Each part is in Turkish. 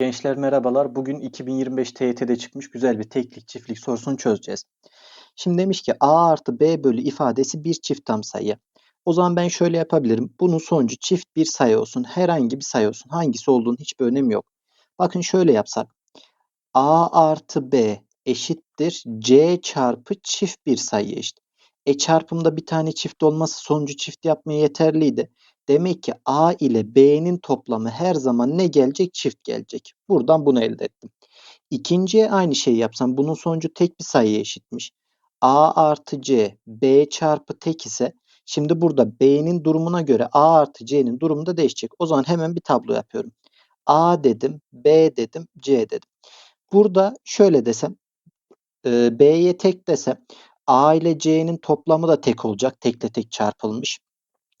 Gençler merhabalar. Bugün 2025 TYT'de çıkmış güzel bir teklik çiftlik sorusunu çözeceğiz. Şimdi demiş ki A artı B bölü ifadesi bir çift tam sayı. O zaman ben şöyle yapabilirim. Bunun sonucu çift bir sayı olsun. Herhangi bir sayı olsun. Hangisi olduğunun hiçbir önemi yok. Bakın şöyle yapsak. A artı B eşittir C çarpı çift bir sayı eşit. E çarpımda bir tane çift olması sonucu çift yapmaya yeterliydi. Demek ki A ile B'nin toplamı her zaman ne gelecek? Çift gelecek. Buradan bunu elde ettim. İkinciye aynı şeyi yapsam bunun sonucu tek bir sayıya eşitmiş. A artı C B çarpı tek ise şimdi burada B'nin durumuna göre A artı C'nin durumu da değişecek. O zaman hemen bir tablo yapıyorum. A dedim, B dedim, C dedim. Burada şöyle desem e, B'ye tek desem A ile C'nin toplamı da tek olacak. Tekle tek çarpılmış.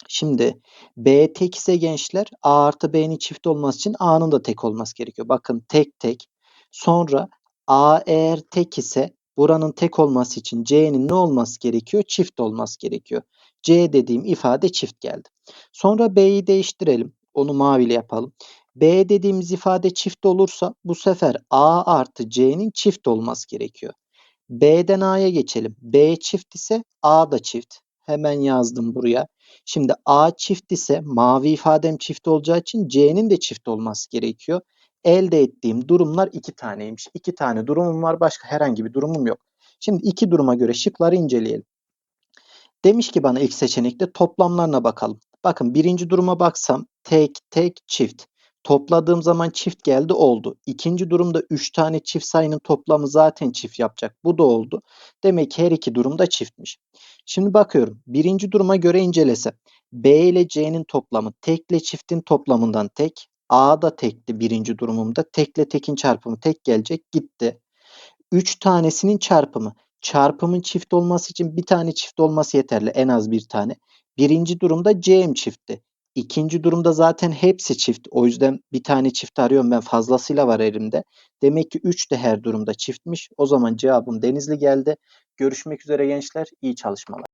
Şimdi B tek ise gençler A artı B'nin çift olması için A'nın da tek olması gerekiyor. Bakın tek tek. Sonra A eğer tek ise buranın tek olması için C'nin ne olması gerekiyor? Çift olması gerekiyor. C dediğim ifade çift geldi. Sonra B'yi değiştirelim. Onu maviyle yapalım. B dediğimiz ifade çift olursa bu sefer A artı C'nin çift olması gerekiyor. B'den A'ya geçelim. B çift ise A da çift. Hemen yazdım buraya. Şimdi A çift ise mavi ifadem çift olacağı için C'nin de çift olması gerekiyor. Elde ettiğim durumlar iki taneymiş. İki tane durumum var. Başka herhangi bir durumum yok. Şimdi iki duruma göre şıkları inceleyelim. Demiş ki bana ilk seçenekte toplamlarına bakalım. Bakın birinci duruma baksam tek tek çift. Topladığım zaman çift geldi oldu. İkinci durumda 3 tane çift sayının toplamı zaten çift yapacak. Bu da oldu. Demek ki her iki durumda çiftmiş. Şimdi bakıyorum. Birinci duruma göre incelese. B ile C'nin toplamı tekle çiftin toplamından tek. A da tekti birinci durumumda. Tekle tekin çarpımı tek gelecek gitti. 3 tanesinin çarpımı. Çarpımın çift olması için bir tane çift olması yeterli. En az bir tane. Birinci durumda C'm çiftti. İkinci durumda zaten hepsi çift. O yüzden bir tane çift arıyorum ben fazlasıyla var elimde. Demek ki 3 de her durumda çiftmiş. O zaman cevabım Denizli geldi. Görüşmek üzere gençler. İyi çalışmalar.